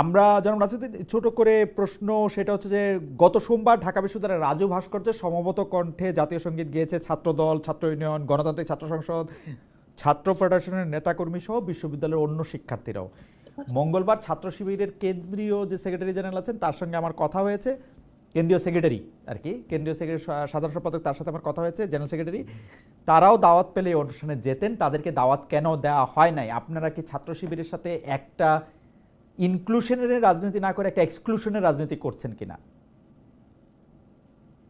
আমরা জনাব রাজনীতি ছোট করে প্রশ্ন, সেটা হচ্ছে যে গত সোমবার ঢাকা বিশ্ববিদ্যালয়ের রাজু ভাস্কর্যের সমবত কণ্ঠে জাতীয় সংগীত গিয়েছে ছাত্রদল, ছাত্র ইউনিয়ন, গণতান্ত্রিক ছাত্র সংসদ, ছাত্র ফেডারেশনের নেতাকর্মী সহ বিশ্ববিদ্যালয়ের অন্য শিক্ষার্থীরাও। মঙ্গলবার ছাত্র শিবিরের কেন্দ্রীয় যে সেক্রেটারি জেনারেল আছেন, তার সঙ্গে আমার কথা হয়েছে। কেন্দ্রীয় সেক্রেটারি আর কি, কেন্দ্রীয় সেক্রেটারি সাধারণ সম্পাদক তার সাথে আমার কথা হয়েছে, জেনারেল সেক্রেটারি। তারাও দাওয়াত পেলে এই অনুষ্ঠানে যেতেন, তাদেরকে দাওয়াত কেন দেওয়া হয় নাই? আপনারা কি ছাত্র শিবিরের সাথে একটা ইনক্লুশনের রাজনীতি না করে একটা এক্সক্লুশনের রাজনীতি করছেন কিনা?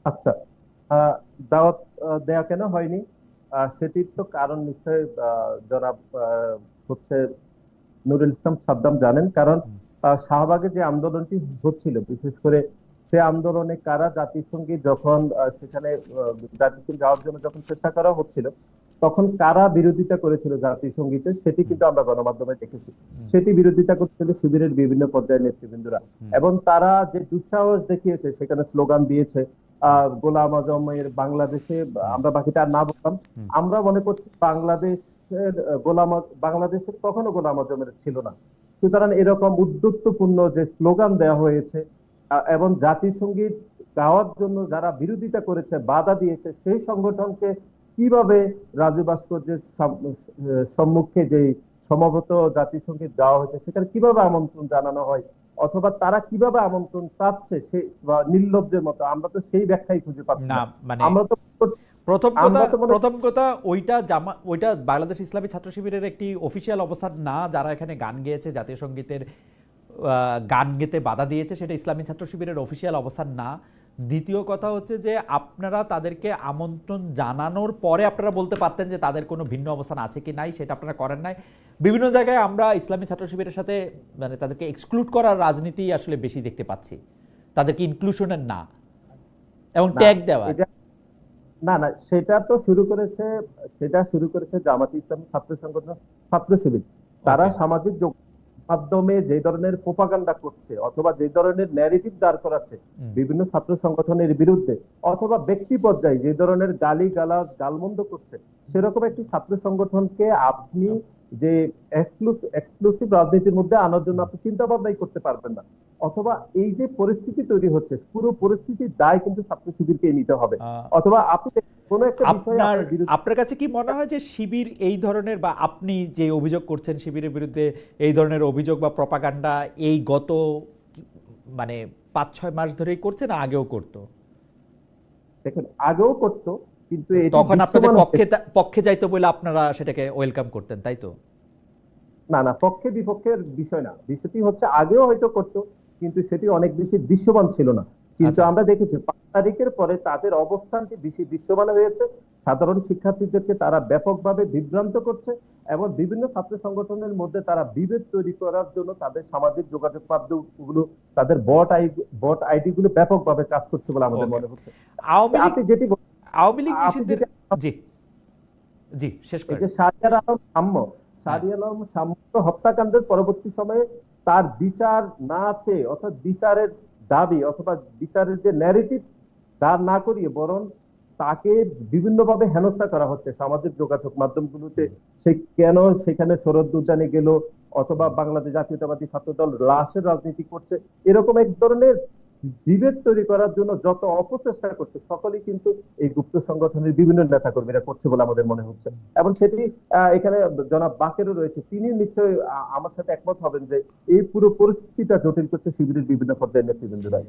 আচ্ছা দাওয়াত দেয়া কেন হয়নি? সেটির তো কারণ নিশ্চয় জনাব হচ্ছে নুরুল ইসলাম সাদ্দাম জানেন। কারণ শাহবাগে যে আন্দোলনটি হচ্ছিল বিশেষ করে সে আন্দোলনে কারা জাতিসংঘী যখন সেখানে জাতিসংঘ যাওয়ার জন্য যখন চেষ্টা করা হচ্ছিল তখন কারা বিরোধিতা করেছিল জাতিসংগীতে সেটি কিন্তু আমরা গণমাধ্যমে দেখেছি। সেটি বিরোধিতা করছিল শিবিরের বিভিন্ন পর্যায়ের নেতৃবৃন্দরা। এবং তারা যে দুঃসাহস দেখিয়েছে সেখানে স্লোগান দিয়েছে আহ, গোলাম আজমের বাংলাদেশে আমরা বাকিটা আর না বললাম। আমরা মনে করছি বাংলাদেশের গোলাম বাংলাদেশের কখনো গোলাম আজমের ছিল না। সুতরাং এরকম উদ্যুত্তপূর্ণ যে স্লোগান দেওয়া হয়েছে এবং জাতিসংগীত গাওয়ার জন্য যারা বিরোধিতা করেছে বাধা দিয়েছে সেই সংগঠনকে কীভাবে রাজু ভাস্কর্যের সম্মুখে যে সমবেত জাতিসংগীত গাওয়া হয়েছে সেখানে কীভাবে আমন্ত্রণ জানানো হয় অথবা তারা কীভাবে আমন্ত্রণ চাচ্ছে সে বা নির্লজ্জের মতো আমরা তো সেই ব্যাখ্যাই খুঁজে পাচ্ছি না। মানে আমরা তো প্রথম কথা প্রথম কথা ওইটা জামা ওইটা বাংলাদেশ ইসলামী ছাত্র শিবিরের একটি অফিসিয়াল অবস্থান না যারা এখানে গান গেয়েছে জাতীয় সঙ্গীতের আহ, গান গেতে বাধা দিয়েছে সেটা ইসলামী ছাত্র শিবিরের অফিসিয়াল অবস্থান না। দ্বিতীয় কথা হচ্ছে যে আপনারা তাদেরকে আমন্ত্রণ জানানোর পরে আপনারা বলতে পারতেন যে তাদের কোনো ভিন্ন অবস্থান আছে কি নাই সেটা আপনারা করেন নাই। বিভিন্ন জায়গায় আমরা ইসলামী ছাত্র শিবিরের সাথে মানে তাদেরকে এক্সক্লুড করার রাজনীতি আসলে বেশি দেখতে পাচ্ছি। তাদেরকে ইনক্লুশনের না। এবং ট্যাগ দেওয়া না না সেটা তো শুরু করেছে সেটা শুরু করেছে জামাত ইসলামী ছাত্র সংগঠন ছাত্র শিবির তারা সামাজিক যোগ মাধ্যমে যে ধরনের প্রোপাগান্ডা করছে অথবা যে ধরনের ন্যারেটিভ দাঁড় করাচ্ছে বিভিন্ন ছাত্র সংগঠনের বিরুদ্ধে অথবা ব্যক্তি পর্যায়ে যে ধরনের গালি গালাজ গালমন্দ করছে সেরকম একটি ছাত্র সংগঠনকে আপনি যে এক্সক্লুসিভ রাজনীতির মধ্যে আনার জন্য আপনি চিন্তা ভাবনাই করতে পারবেন না। অথবা এই যে পরিস্থিতি তৈরি হচ্ছে পুরো পরিস্থিতির দায় কিন্তু ছাত্র শিবিরকে নিতে হবে। অথবা আপনি কোনো একটা বিষয়ে আপনার কাছে কি মনে হয় যে শিবির এই ধরনের বা আপনি যে অভিযোগ করছেন শিবিরের বিরুদ্ধে এই ধরনের অভিযোগ বা প্রপাগান্ডা এই গত মানে পাঁচ ছয় মাস ধরেই করছে না আগেও করতো? দেখেন আগেও করতো কিন্তু তখন আপনাদের পক্ষে পক্ষে যাইতো বলে আপনারা সেটাকে ওয়েলকাম করতেন তাই তো? না না পক্ষে বিপক্ষের বিষয় না। বিষয়টি হচ্ছে আগেও হয়তো করতো কিন্তু সেটি অনেক বেশি দৃশ্যমান ছিল না। কিন্তু আচ্ছা। আমরা দেখেছি পাঁচ তারিখের পরে তাদের অবস্থানটি বেশি দৃশ্যমান হয়েছে। সাধারণ শিক্ষার্থীদেরকে তারা ব্যাপকভাবে বিভ্রান্ত করছে এবং বিভিন্ন ছাত্র সংগঠনের মধ্যে তারা বিভেদ তৈরি করার জন্য তাদের সামাজিক যোগাযোগ মাধ্যমগুলো তাদের বট আই বট আইডি গুলো ব্যাপকভাবে কাজ করছে বলে আমাদের মনে হচ্ছে। আপনি যেটি আওয়ামী লীগ নিষিদ্ধের জি। জি শেষ যে শাহরিয়ার আলম সাম্য আলম সাম্য হত্যাকাণ্ডের পরবর্তী সময়ে তার বিচার না আছে অর্থাৎ বিচারের দাবি অথবা বিচারের যে ন্যারেটিভ দাঁড় না করিয়ে বরং তাকে বিভিন্নভাবে হেনস্থা করা হচ্ছে সামাজিক যোগাযোগ মাধ্যমগুলোতে। সে কেন সেখানে শরৎ উদ্যানে গেল অথবা বাংলাদেশ জাতীয়তাবাদী ছাত্রদল লাশের রাজনীতি করছে? এরকম এক ধরনের বিভেদ তৈরি করার জন্য যত অপচেষ্টা করছে, সকলেই কিন্তু এই গুপ্ত সংগঠনের বিভিন্ন নেতাকর্মীরা করছে বলে আমাদের মনে হচ্ছে। এবং সেটি এখানে জনাব বাকেরও রয়েছে। তিনি নিশ্চয়ই আমার সাথে একমত হবেন যে এই পুরো পরিস্থিতিটা জটিল করছে শিবিরের বিভিন্ন পর্যায়ের নেতৃবৃন্দরাই।